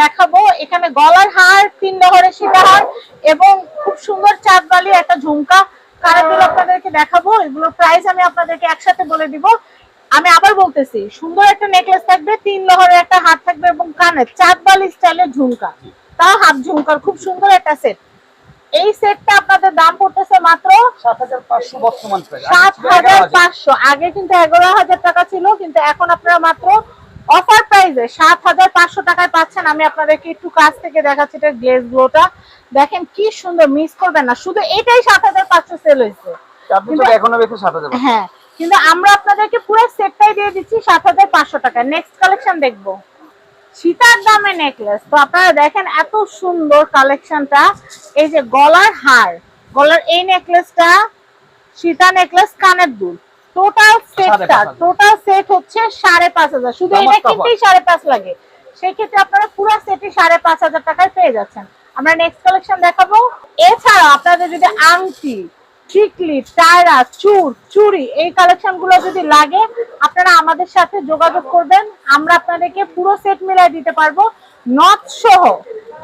দেখাবো। এখানে গলার হার, তিন লহরের সীতাহার এবং খুব সুন্দর চাঁদবালি একটা ঝুমকা কারাগুলো আপনাদেরকে দেখাবো। এগুলোর প্রাইস আমি আপনাদেরকে একসাথে বলে দিব। আমি আবার বলতেছি, সুন্দর একটা নেকলেস থাকবে, তিন লহরের একটা হাত থাকবে এবং কানে চাঁদবালি স্টাইলের ঝুমকা। তাও হাত ঝুমকার, খুব সুন্দর একটা সেট এই সেটটা আপনাদের দাম পড়তেছে মাত্র সাত হাজার পাঁচশো বর্তমান প্রাইস সাত হাজার। পাঁচশো। আগে কিন্তু এগারো হাজার টাকা ছিল কিন্তু এখন আপনারা মাত্র অফার প্রাইসে সাত হাজার পাঁচশো টাকায় পাচ্ছেন। আমি আপনাদেরকে একটু কাছ থেকে দেখাচ্ছি এটা গ্লেজ গুলোটা দেখেন কি সুন্দর মিস করবেন না। শুধু এটাই সাত হাজার পাঁচশো সেল হয়েছে। আপনি তো এখনও বেশি সাত হাজার হ্যাঁ কিন্তু আমরা আপনাদেরকে পুরো সেটটাই দিয়ে দিচ্ছি সাত হাজার পাঁচশো টাকা নেক্সট কালেকশন দেখব। সীতার দামে নেকলেস তো আপনারা দেখেন এত সুন্দর কালেকশনটা এই যে গলার হার গলার এই নেকলেসটা সীতা নেকলেস কানের দুল। টোটাল সেটটা টোটাল সেট হচ্ছে সাড়ে পাঁচ হাজার। শুধু এটা কিনতেই সাড়ে পাঁচ লাগে। সেই ক্ষেত্রে আপনারা পুরো সেটই সাড়ে পাঁচ হাজার টাকায় পেয়ে যাচ্ছেন। আমরা নেক্সট কালেকশন দেখাবো। এছাড়া আপনাদের যদি আংটি টিকলি টায়রা চুর চুড়ি এই কালেকশনগুলো যদি লাগে আপনারা আমাদের সাথে যোগাযোগ করবেন। আমরা আপনাদেরকে পুরো সেট মিলাই দিতে পারব। নথ সহ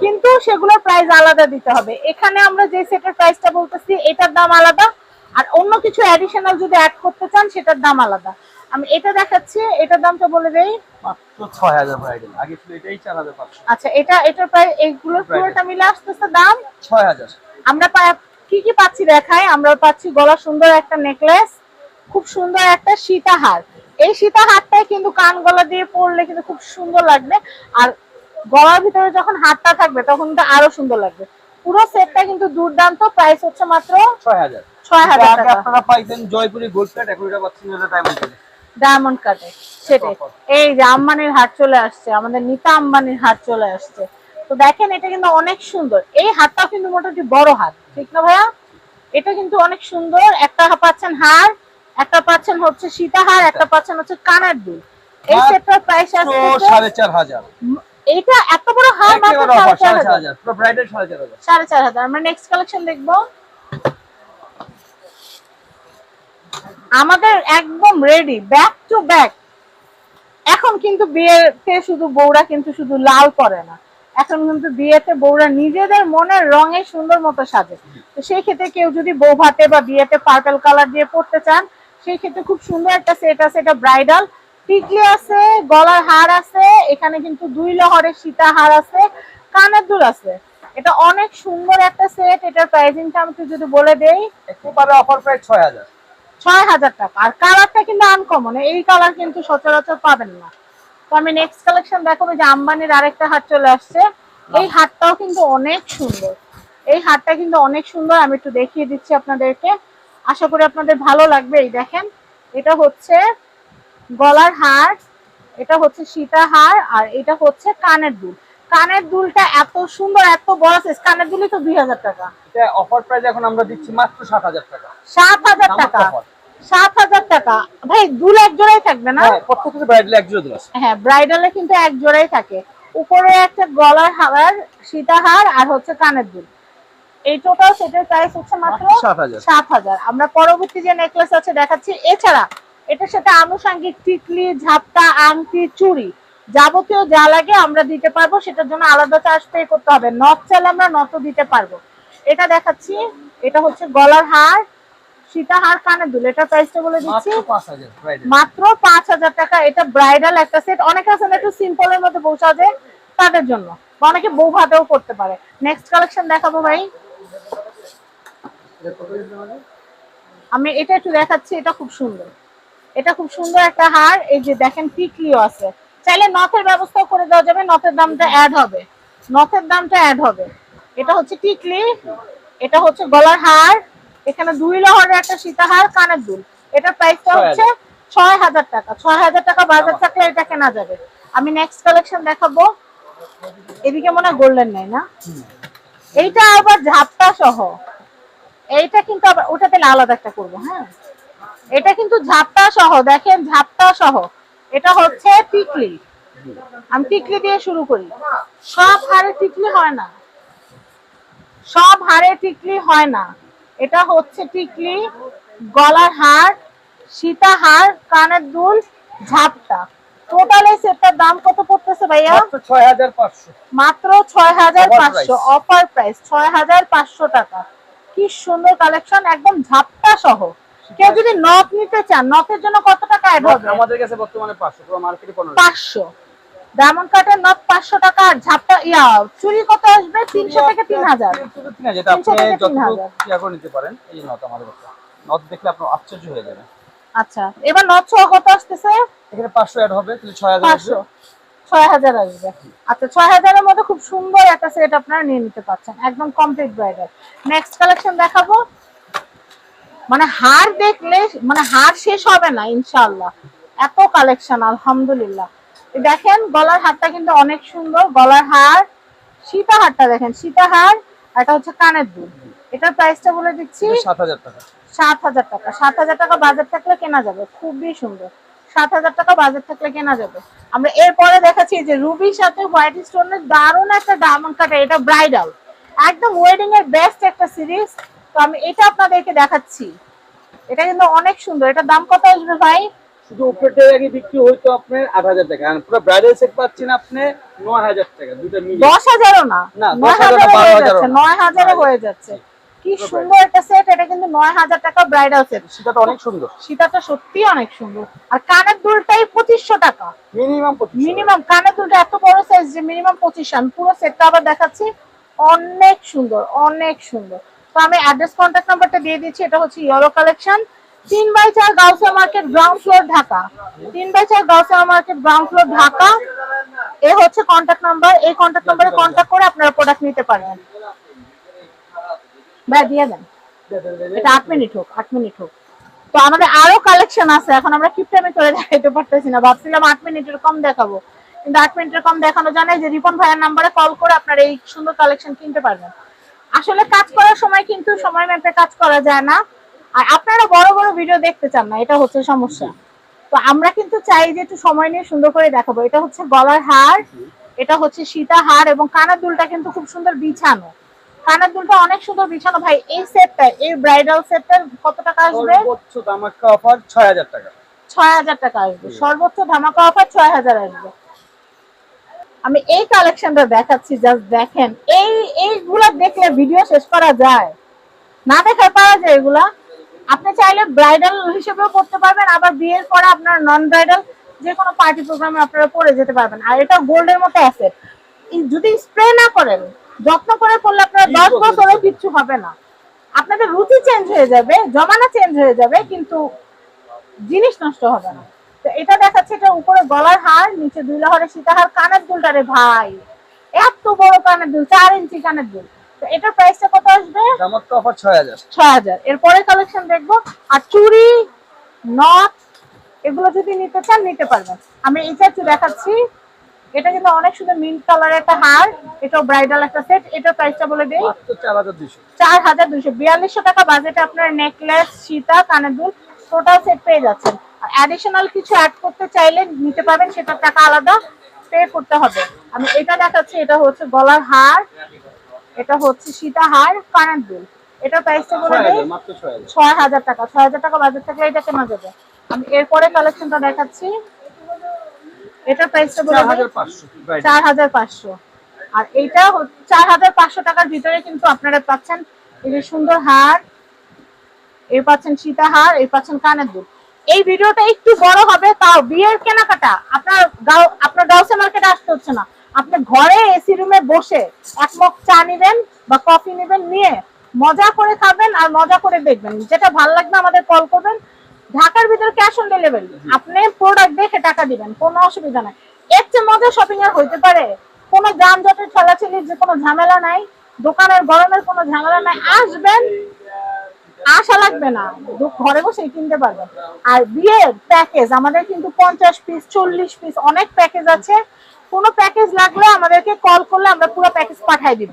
কিন্তু সেগুলোর প্রাইস আলাদা দিতে হবে। এখানে আমরা যে সেটের প্রাইসটা বলতেছি এটার দাম আলাদা। আর অন্য কিছু অ্যাডিশনাল যদি অ্যাড করতে চান সেটার দাম আলাদা। আমি এটা দেখাচ্ছি এটার দামটা বলে দেই। মাত্র ছয় হাজার আগে ছিল এটাই চার আচ্ছা এটা এটার প্রাইস এইগুলোর। পুরোটা মিলে আসতেছে দাম। ছয় হাজার। আমরা পা- কি কি পাচ্ছি দেখায় আমরা পাচ্ছি গলা সুন্দর একটা নেকলেস খুব সুন্দর একটা সীতাহার। এই সীতাহারটাই কিন্তু কান গলা দিয়ে পরলে কিন্তু খুব সুন্দর লাগবে। আর গলার ভিতরে যখন হাতটা থাকবে তখন কিন্তু আরও সুন্দর লাগবে। পুরো সেটটা কিন্তু দুর্দান্ত প্রাইস হচ্ছে মাত্র ছয় হাজার। ছয় হাজার আপনারা পাইতেন জয়পুরি গোল্ড প্লেট এখন এটা পাচ্ছেন ডায়মন্ড ডায়মন্ড কাটে সেটাই। এই যে আম্বানির হাট চলে আসছে আমাদের নিতা আম্বানির হাট চলে আসছে। তো দেখেন এটা কিন্তু অনেক সুন্দর। এই হাতটাও কিন্তু মোটামুটি বড় হাত ঠিক না ভাইয়া? এটা কিন্তু অনেক সুন্দর। একটা পাচ্ছেন হার একটা পাচ্ছেন হচ্ছে সীতাহার একটা পাচ্ছেন হচ্ছে কানের দুল। এই সেটটার প্রাইস চার হাজার। এইটা এত বড় হার মাত্র একেবারে সাড়ে অফার চার সাড়ে চার হাজার। হাজার পুরো ব্রাইডাল সাড়ে চার হাজার। সাড়ে চার হাজার। আমরা নেক্সট কালেকশন দেখব। আমাদের একদম রেডি ব্যাক টু ব্যাক এখন কিন্তু বিয়েতে শুধু বউরা কিন্তু শুধু লাল পরে না। এখন কিন্তু বিয়েতে বউরা নিজেদের মনের রঙে সুন্দর মতো সাজে। তো সেই ক্ষেত্রে কেউ যদি বউ ভাতে বা বিয়েতে পার্পল কালার দিয়ে পড়তে চান সেই ক্ষেত্রে খুব সুন্দর একটা সেট আছে এটা ব্রাইডাল টিকলি আছে গলার হার আছে এখানে কিন্তু দুই লহরের সীতা হার আছে কানের দুল আছে। এটা অনেক সুন্দর একটা সেট এটার প্রাইসিংটা আমি যদি বলে দেই। একেবারে অফার প্রাইস ছয় হাজার। ছয় হাজার টাকা। আর কালারটা কিন্তু আনকমন এই কালার কিন্তু সচরাচর পাবেন না। তো আমি নেক্সট কালেকশন দেখাবো যে আম্বানির আরেকটা হাট চলে আসছে। এই হাটটাও কিন্তু অনেক সুন্দর। এই হাটটা কিন্তু অনেক সুন্দর আমি একটু দেখিয়ে দিচ্ছি আপনাদেরকে। আশা করি আপনাদের ভালো লাগবে। এই দেখেন এটা হচ্ছে গলার হার এটা হচ্ছে সীতা হার আর এটা হচ্ছে কানের দুল। কানের দুলটা এত সুন্দর এত বড় সাইজ কানের দুলই তো দুই হাজার টাকা। এটা অফার প্রাইস এখন আমরা দিচ্ছি মাত্র সাত হাজার টাকা। সাত হাজার টাকা। সাত হাজার টাকা। ভাই দুল এক জোড়াই থাকবে না? হ্যাঁ প্রত্যেকটা ব্রাইডাল এক জোড়া দিল হ্যাঁ ব্রাইডালে কিন্তু এক জোড়াই থাকে। উপরে একটা গলার হার সীতাহার আর হচ্ছে কানের দুল। এই টোটাল সেটের প্রাইস হচ্ছে মাত্র মাত্র 7,000 সাত হাজার। আমরা পরবর্তী যে নেকলেস আছে দেখাচ্ছি এছাড়া এটার সাথে আনুষঙ্গিক টিকলি ঝাপটা আংটি চুড়ি যাবতীয় যা লাগে আমরা দিতে পারব। সেটার জন্য আলাদা চার্জ পে করতে হবে। নথ চাইলে আমরা নথও দিতে পারব। এটা দেখাচ্ছি। এটা হচ্ছে গলার হার সীতাহার কানের দুল এটার প্রাইসটা বলে দিচ্ছি। মাত্র পাঁচ হাজার টাকা এটা ব্রাইডাল একটা সেট অনেকে আছে একটু সিম্পলের মধ্যে বউ সাজে তাদের জন্য। অনেকে বউ ভাতেও করতে পারে। নেক্সট কালেকশন দেখাবো ভাই। আমি এটা একটু দেখাচ্ছি এটা খুব সুন্দর। এটা খুব সুন্দর একটা হার। এই যে দেখেন টিকলিও আছে। চাইলে নথের ব্যবস্থাও করে দেওয়া যাবে। নথের দামটা অ্যাড হবে। নথের দামটা অ্যাড হবে। এটা হচ্ছে টিকলি এটা হচ্ছে গলার হার। এখানে দুই লহরের একটা সীতাহার কানের দুল। এটার প্রাইসটা হচ্ছে ছয় হাজার টাকা। ছয় হাজার টাকা বাজার থাকলে এটা কেনা যাবে। আমি নেক্সট কালেকশন দেখাবো। এদিকে মনে হয় গোল্ডেন নাই না? এইটা আবার ঝাপটা সহ। এইটা কিন্তু আবার ওটা তাহলে আলাদা একটা করব হ্যাঁ? এটা কিন্তু ঝাপটা সহ। দেখেন ঝাপটা সহ। এটা হচ্ছে টিকলি। আমি টিকলি দিয়ে শুরু করি। সব হাড়ে টিকলি হয় না। সব হারে টিকলি হয় না। এটা হচ্ছে টিকলি গলার হার সীতাহার কানের দুল ঝাপটা। টোটাল এই সেটটার দাম কত পড়তেছে ভাইয়া? মাত্র ছয় হাজার পাঁচশো অফার প্রাইস ছয় হাজার পাঁচশো টাকা। কি সুন্দর কালেকশন একদম ঝাপটা সহ। কেউ যদি নথ নিতে চান নথের জন্য কত টাকা অ্যাড হবে আমাদের কাছে বর্তমানে পাঁচশো পুরো মার্কেটে ডায়মন্ড কাটের নথ পাঁচশো টাকা আর ঝাপটা ইয়া চুরি কত আসবে তিনশো থেকে তিন হাজার। তিন হাজার এটা আপনি 300 থেকে 3000 যতটুকু নিতে পারেন এই নট আমাদের নট দেখলে আপনার আশ্চর্য হয়ে যাবে। আচ্ছা এবার নথ সহ কত আসতেছে? এখানে পাঁচশো অ্যাড হবে তাহলে ছয় হাজার পাঁচশো। ছয় হাজার আসবে। আচ্ছা ছয় হাজারের মধ্যে খুব সুন্দর একটা সেট আপনারা নিয়ে নিতে পারছেন। একদম কমপ্লিট ব্রাইডাল নেক্সট কালেকশন দেখাবো। মানে হার দেখলে মানে হার শেষ হবে না ইনশাআল্লাহ। এত কালেকশন আলহামদুলিল্লাহ। দেখেন গলার হারটা কিন্তু অনেক সুন্দর। গলার হার সীতা হারটা দেখেন সীতা হার এটা হচ্ছে কানের দুল। এটার প্রাইসটা বলে দিচ্ছি সাত হাজার টাকা। সাত হাজার টাকা। সাত হাজার টাকা বাজেট থাকলে কেনা যাবে। খুবই সুন্দর। সাত হাজার টাকা বাজেট থাকলে কেনা যাবে। আমরা এরপরে দেখাচ্ছি যে রুবির সাথে হোয়াইট স্টোনের দারুণ একটা ডায়মন্ড কাটা এটা ব্রাইডাল একদম ওয়েডিং এর বেস্ট একটা সিরিজ তো আমি এটা আপনাদেরকে দেখাচ্ছি। এটা কিন্তু অনেক সুন্দর। এটা দাম কত আসবে ভাই? শুধু আগে বিক্রি হইতো আপনার আট হাজার টাকা আর পুরো ব্রাইডাল সেট পাচ্ছেন আপনি নয় হাজার টাকা দুটো মিলিয়ে দশ হাজারও না না, নয় 10,000 হাজারে না, 12,000 যাচ্ছে না। নয় হাজারে হয়ে যাচ্ছে। কি সুন্দর একটা সেট এটা কিন্তু নয় হাজার টাকা ব্রাইডাল সেট সেটা তো অনেক সুন্দর। সত্যি অনেক সুন্দর। আর কানের দুলটাই পঁচিশশো টাকা। মিনিমাম মিনিমাম কানের দুলটা এত বড় সাইজ যে মিনিমাম পঁচিশশো। আমি পুরো সেটটা আবার দেখাচ্ছি। অনেক সুন্দর অনেক সুন্দর। তো আমি অ্যাড্রেস কন্ট্যাক্ট নাম্বারটা দিয়ে দিচ্ছি এটা হচ্ছে ইয়েলো কালেকশন তিন বাই চার Gausia market ground floor Dhaka. তিন বাই চার Gausia market ground floor Dhaka. এ হচ্ছে কন্ট্যাক্ট নাম্বার এই কন্ট্যাক্ট নাম্বারে কন্ট্যাক্ট করে আপনারা প্রোডাক্ট নিতে পারবেন। দিয়ে দেন। এটা আট মিনিট হোক, আট মিনিট হোক। তো আমাদের আরও কালেকশন আছে। এখন আমরা কিপটামে করে দেখাইতে পারতেছি না। ভাবছিলাম আট মিনিটের কম দেখাবো। কিন্তু আট মিনিটের কম দেখানো জানে যে রিপন ভাইয়ের নাম্বারে কল করে আপনারা এই সুন্দর কালেকশন কিনতে পারবেন। আসলে কাজ করার সময় কিন্তু সময় মেপে কাজ করা যায় না। আর আপনারা বড় বড় ভিডিও দেখতে চান না এটা হচ্ছে সমস্যা। তো আমরা কিন্তু চাই যে একটু সময় নিয়ে সুন্দর করে দেখাবো। এটা হচ্ছে গলার হার এটা হচ্ছে সীতা হার এবং কানার দুলটা কিন্তু খুব সুন্দর বিছানো। কানের দুলটা অনেক সুন্দর বিছানো। ভাই এই সেটটা এই ব্রাইডাল সেটটার কত টাকা আসবে? সর্বোচ্চ অফার হাজার টাকা। আসবে। সর্বোচ্চ ধামাকা অফার ছয় হাজার আসবে। আমি এই কালেকশনটা দেখাচ্ছি জাস্ট দেখেন। এই এইগুলা দেখলে ভিডিও শেষ করা যায়। না দেখার পারা যায় এগুলা। আপনি চাইলে ব্রাইডাল হিসেবেও করতে পারবেন আবার বিয়ের পরে আপনার নন ব্রাইডাল যে কোনো পার্টি প্রোগ্রামে আপনারা পরে যেতে পারবেন। আর এটা গোল্ডের মতো অ্যাসেট যদি স্প্রে না করেন যত্ন করে করলে আপনার দশ বছর। কিচ্ছু হবে না। আপনাদের রুচি চেঞ্জ হয়ে যাবে জমানা চেঞ্জ হয়ে যাবে কিন্তু জিনিস নষ্ট হবে না। তো এটা দেখাচ্ছে এটা উপরে গলার হার নিচে দুই লহরে সীতাহার কানের দুলটা রে ভাই এত বড় কানের দুল চার ইঞ্চি কানের দুল। এটার প্রাইসটা কত আসবে? দামাক্কা অফার ছয় হাজার। ছয় এরপরে কালেকশন দেখব। আর চুড়ি নথ এগুলো যদি নিতে চান নিতে পারবেন। আমি এটা একটু দেখাচ্ছি এটা কিন্তু অনেক সুন্দর মিন্ট কালার একটা হার। এটাও ব্রাইডাল একটা সেট এটার প্রাইসটা বলে দেই। চার হাজার দুশো বিয়াল্লিশশো টাকা বাজেটে আপনার নেকলেস সীতা কানের দুল টোটাল সেট পেয়ে যাচ্ছেন। আর অ্যাডিশনাল কিছু অ্যাড করতে চাইলে নিতে পারবেন সেটার টাকা আলাদা পে করতে হবে। আমি এটা দেখাচ্ছি এটা হচ্ছে গলার হার। এটা হচ্ছে সীতা হার কানের দুল এটার প্রাইসটা বলে দেই হাজার মাত্র ছয় হাজার। ছয় হাজার টাকা ছয় হাজার টাকা বাজেট থাকলে এটা কেনা যাবে। আমি এরপরে কালেকশনটা দেখাচ্ছি। এটার প্রাইসটা বলে চার দিই হাজার পাঁচশো ব্রাইডাল চার হাজার পাঁচশো। আর হাজার পাঁচশো টাকার ভিতরে কিন্তু আপনারা পাচ্ছেন এই যে সুন্দর হার এই পাচ্ছেন সীতা হার এই পাচ্ছেন কানের দুল এই ভিডিওটা একটু বড় হবে তাও বিয়ের কেনাকাটা। আপনার গাও আপনার গাউসে মার্কেটে আসতে হচ্ছে না। আপনি ঘরে এসি রুমে বসে এক মগ চা নিবেন বা কফি নেবেন, নিয়ে মজা করে খাবেন আর মজা করে দেখবেন। যেটা ভালো লাগবে আমাদের কল করবেন। ঢাকার ভিতরে ক্যাশ অন ডেলিভারি আপনি প্রোডাক্ট দেখে টাকা দিবেন, কোনো অসুবিধা নাই। এর চেয়ে মজা শপিং আর হইতে পারে। কোনো যানজটের ঠেলাঠেলির যে কোনো ঝামেলা নাই, দোকানের গরমের কোনো ঝামেলা নাই, আসবেন আশা লাগবে না। ঘরে বসে কিনতে পারবেন। আর বিয়ের প্যাকেজ আমাদের কিন্তু পঞ্চাশ পিস চল্লিশ পিস অনেক প্যাকেজ আছে। কোনো প্যাকেজ লাগলে আমাদেরকে কল করলে আমরা পুরো প্যাকেজ পাঠাই দিব।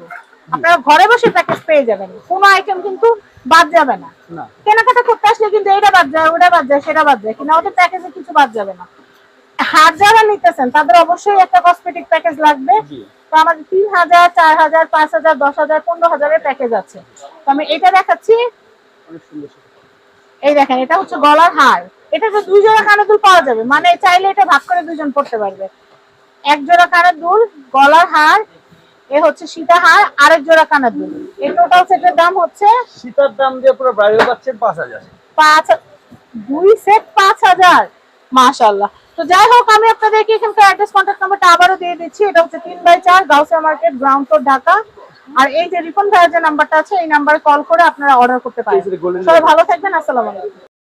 আপনারা ঘরে বসে প্যাকেজ পেয়ে যাবেন। কোনো আইটেম কিন্তু বাদ যাবে না। কেনাকাটা করতে আসলে কিন্তু এটা বাদ যায় ওটা বাদ যায় সেটা বাদ যায়। কিন্তু আমাদের প্যাকেজে কিছু বাদ যাবে না। হার যারা নিতেছেন তাদের অবশ্যই একটা কসমেটিক প্যাকেজ লাগবে। তো আমাদের তিন হাজার চার হাজার পাঁচ হাজার দশ হাজার পনেরো হাজারের প্যাকেজ আছে। তো আমি এটা দেখাচ্ছি। এই দেখেন এটা হচ্ছে গলার হার। এটা তো দুই জোড়া কানের দুল পাওয়া যাবে। মানে চাইলে এটা ভাগ করে দুজন পড়তে পারবে। এক জোড়া কানের দুল গলার হার এ হচ্ছে সীতা হার আরেক জোড়া কানের দুল। এই টোটাল সেটের দাম হচ্ছে সীতার দাম দিয়ে পুরো ব্রাইডাল পাচ্ছেন পাঁচ হাজার। পাঁচ দুই সেট পাঁচ হাজার। মাশাল্লাহ তো যাই হোক আমি আপনাদেরকে এখানকার অ্যাড্রেস কন্ট্যাক্ট নাম্বারটা আবারও দিয়ে দিচ্ছি। এটা হচ্ছে তিন বাই চার Gausia market ground floor Dhaka. আর এই যে রিফান্ড ভাইয়ের যে নাম্বারটা আছে এই নাম্বারে কল করে আপনারা অর্ডার করতে পারেন। সবাই ভালো থাকবেন আসসালামু আলাইকুম।